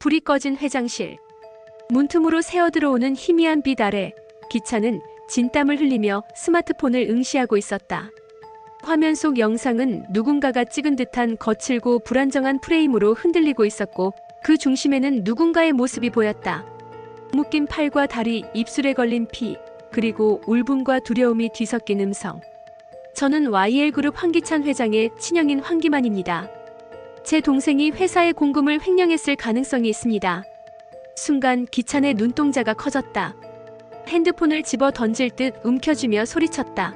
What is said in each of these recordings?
불이 꺼진 회장실. 문틈으로 새어 들어오는 희미한 빛 아래 기차는 진땀을 흘리며 스마트폰을 응시하고 있었다. 화면 속 영상은 누군가가 찍은 듯한 거칠고 불안정한 프레임으로 흔들리고 있었고 그 중심에는 누군가의 모습이 보였다. 묶인 팔과 다리, 입술에 걸린 피, 그리고 울분과 두려움이 뒤섞인 음성. 저는 YL그룹 황기찬 회장의 친형인 황기만입니다. 제 동생이 회사의 공금을 횡령했을 가능성이 있습니다. 순간 기찬의 눈동자가 커졌다. 핸드폰을 집어 던질 듯 움켜쥐며 소리쳤다.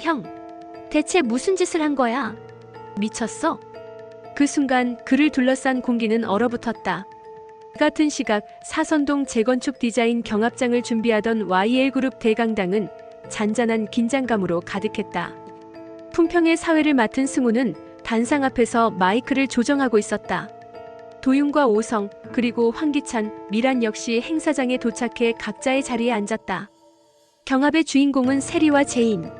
형, 대체 무슨 짓을 한 거야? 미쳤어? 그 순간 그를 둘러싼 공기는 얼어붙었다. 같은 시각 사선동 재건축 디자인 경합장을 준비하던 YL그룹 대강당은 잔잔한 긴장감으로 가득했다. 품평의 사회를 맡은 승우는 단상 앞에서 마이크를 조정하고 있었다. 도윤과 오성, 그리고 황기찬, 미란 역시 행사장에 도착해 각자의 자리에 앉았다. 경합의 주인공은 세리와 제인.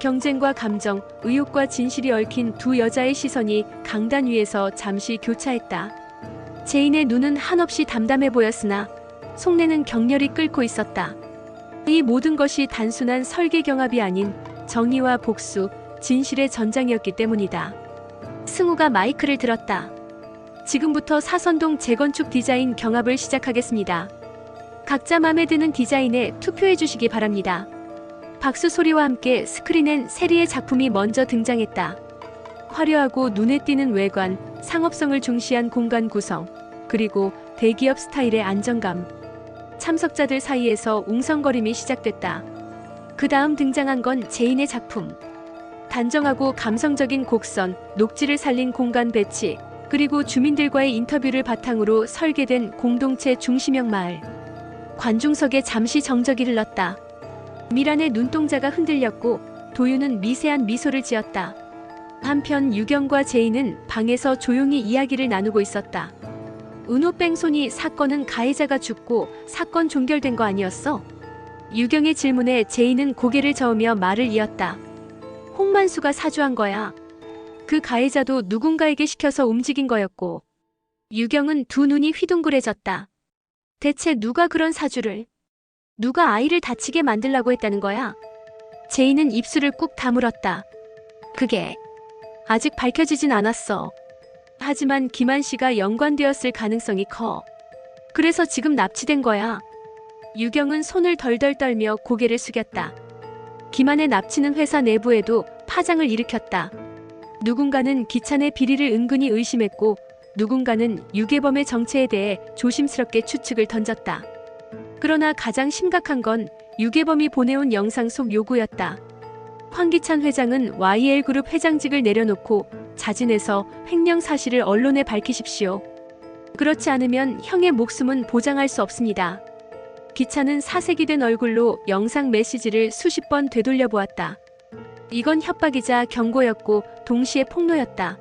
경쟁과 감정, 의욕과 진실이 얽힌 두 여자의 시선이 강단 위에서 잠시 교차했다. 제인의 눈은 한없이 담담해 보였으나 속내는 격렬히 끓고 있었다. 이 모든 것이 단순한 설계 경합이 아닌 정의와 복수, 진실의 전장이었기 때문이다. 승우가 마이크를 들었다. 지금부터 사선동 재건축 디자인 경합을 시작하겠습니다. 각자 마음에 드는 디자인에 투표해 주시기 바랍니다. 박수 소리와 함께 스크린엔 세리의 작품이 먼저 등장했다. 화려하고 눈에 띄는 외관, 상업성을 중시한 공간 구성, 그리고 대기업 스타일의 안정감. 참석자들 사이에서 웅성거림이 시작됐다. 그 다음 등장한 건 제인의 작품. 단정하고 감성적인 곡선, 녹지를 살린 공간 배치, 그리고 주민들과의 인터뷰를 바탕으로 설계된 공동체 중심형 마을. 관중석에 잠시 정적이 흘렀다. 미란의 눈동자가 흔들렸고 도윤은 미세한 미소를 지었다. 한편 유경과 제인은 방에서 조용히 이야기를 나누고 있었다. 은호 뺑소니 사건은 가해자가 죽고 사건 종결된 거 아니었어? 유경의 질문에 제인은 고개를 저으며 말을 이었다. 홍만수가 사주한 거야. 그 가해자도 누군가에게 시켜서 움직인 거였고. 유경은 두 눈이 휘둥그레졌다. 대체 누가 그런 사주를? 누가 아이를 다치게 만들라고 했다는 거야? 제인은 입술을 꾹 다물었다. 그게 아직 밝혀지진 않았어. 하지만 김한 씨가 연관되었을 가능성이 커. 그래서 지금 납치된 거야. 유경은 손을 덜덜 떨며 고개를 숙였다. 김한의 납치는 회사 내부에도 파장을 일으켰다. 누군가는 기찬의 비리를 은근히 의심했고 누군가는 유괴범의 정체에 대해 조심스럽게 추측을 던졌다. 그러나 가장 심각한 건 유괴범이 보내온 영상 속 요구였다. 황기찬 회장은 YL그룹 회장직을 내려놓고 자진해서 횡령 사실을 언론에 밝히십시오. 그렇지 않으면 형의 목숨은 보장할 수 없습니다. 기차는 사색이 된 얼굴로 영상 메시지를 수십 번 되돌려 보았다. 이건 협박이자 경고였고 동시에 폭로였다.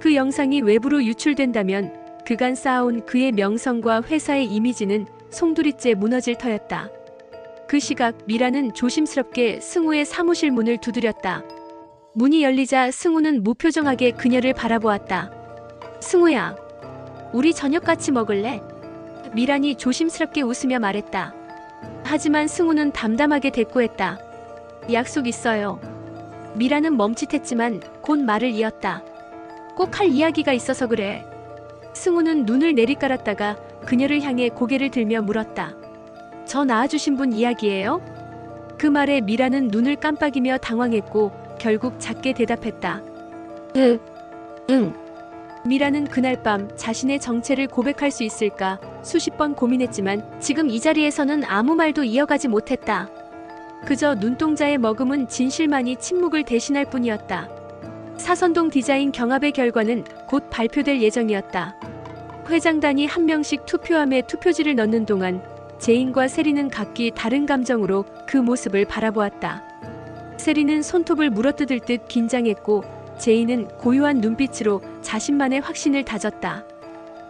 그 영상이 외부로 유출된다면 그간 쌓아온 그의 명성과 회사의 이미지는 송두리째 무너질 터였다. 그 시각 미라는 조심스럽게 승우의 사무실 문을 두드렸다. 문이 열리자 승우는 무표정하게 그녀를 바라보았다. 승우야, 우리 저녁 같이 먹을래? 미란이 조심스럽게 웃으며 말했다. 하지만 승우는 담담하게 대꾸했다. 약속 있어요. 미라는 멈칫했지만 곧 말을 이었다. 꼭 할 이야기가 있어서 그래. 승우는 눈을 내리깔았다가 그녀를 향해 고개를 들며 물었다. 저 낳아주신 분 이야기예요? 그 말에 미라는 눈을 깜빡이며 당황했고 결국 작게 대답했다. 응, 응. 미라는 그날 밤 자신의 정체를 고백할 수 있을까 수십 번 고민했지만 지금 이 자리에서는 아무 말도 이어가지 못했다. 그저 눈동자에 머금은 진실만이 침묵을 대신할 뿐이었다. 사선동 디자인 경합의 결과는 곧 발표될 예정이었다. 회장단이 한 명씩 투표함에 투표지를 넣는 동안 제인과 세리는 각기 다른 감정으로 그 모습을 바라보았다. 세리는 손톱을 물어뜯을 듯 긴장했고 제인은 고요한 눈빛으로 자신만의 확신을 다졌다.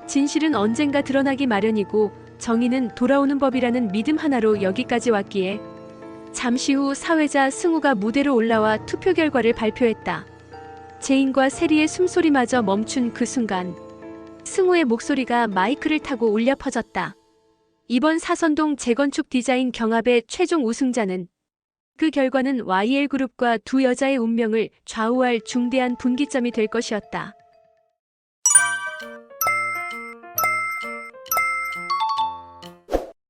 진실은 언젠가 드러나기 마련이고 정의는 돌아오는 법이라는 믿음 하나로 여기까지 왔기에 잠시 후 사회자 승우가 무대로 올라와 투표 결과를 발표했다. 제인과 세리의 숨소리마저 멈춘 그 순간 승우의 목소리가 마이크를 타고 울려 퍼졌다. 이번 사선동 재건축 디자인 경합의 최종 우승자는 그 결과는 YL그룹과 두 여자의 운명을 좌우할 중대한 분기점이 될 것이었다.